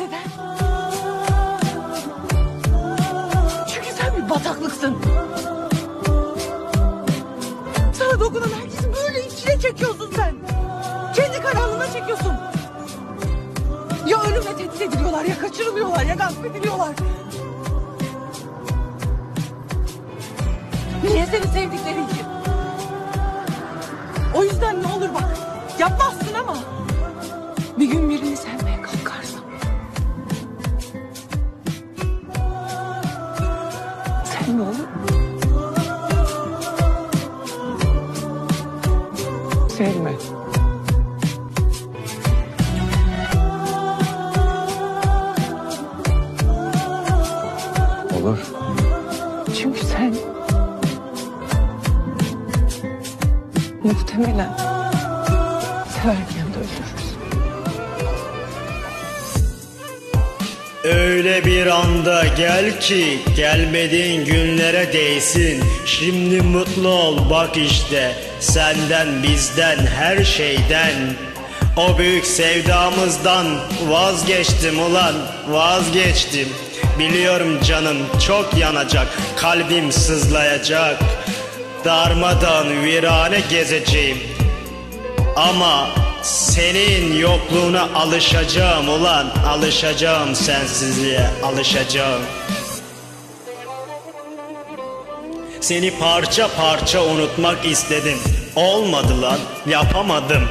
Neden? Çünkü sen bir bataklıksın. Sana dokunan herkesi böyle içine çekiyorsun sen. Kendi karanlığına çekiyorsun. Ya ölümle tehdit ediliyorlar ya kaçırılıyorlar ya gasp ediliyorlar. Niye seni sevdikleri için? O yüzden ne olur bak yapmazsın ama bir gün birini sevmeye ne olur? Sevme. Olur. Çünkü sen muhtemelen severken de öldürürsün. Öyle bir anda gel ki gelmediğin günlere değsin. Şimdi mutlu ol bak işte senden bizden her şeyden. O büyük sevdamızdan vazgeçtim ulan vazgeçtim. Biliyorum canım çok yanacak kalbim sızlayacak. Darmadan virane gezeceğim. Ama senin yokluğuna alışacağım ulan alışacağım sensizliğe alışacağım. Seni parça parça unutmak istedim. Olmadı lan yapamadım.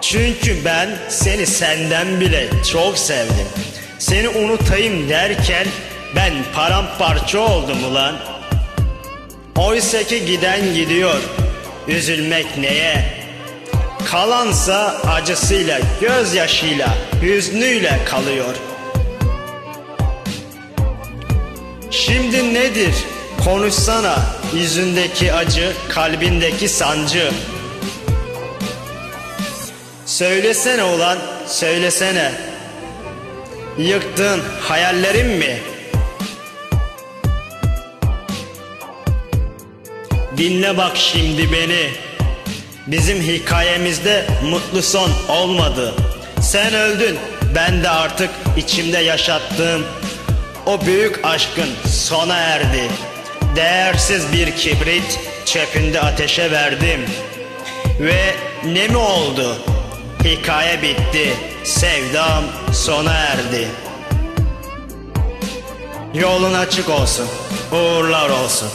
Çünkü ben seni senden bile çok sevdim. Seni unutayım derken ben paramparça oldum ulan. Oysa ki giden gidiyor. Üzülmek neye? Kalansa acısıyla, gözyaşıyla, hüznüyle kalıyor. Şimdi nedir? Konuşsana yüzündeki acı, kalbindeki sancı. Söylesene ulan, söylesene. Yıktın hayallerim mi? Dinle bak şimdi beni. Bizim hikayemizde mutlu son olmadı. Sen öldün, ben de artık içimde yaşattığım o büyük aşkın sona erdi. Değersiz bir kibrit çöpünde ateşe verdim. Ve ne mi oldu? Hikaye bitti, sevdam sona erdi. Yolun açık olsun, uğurlar olsun.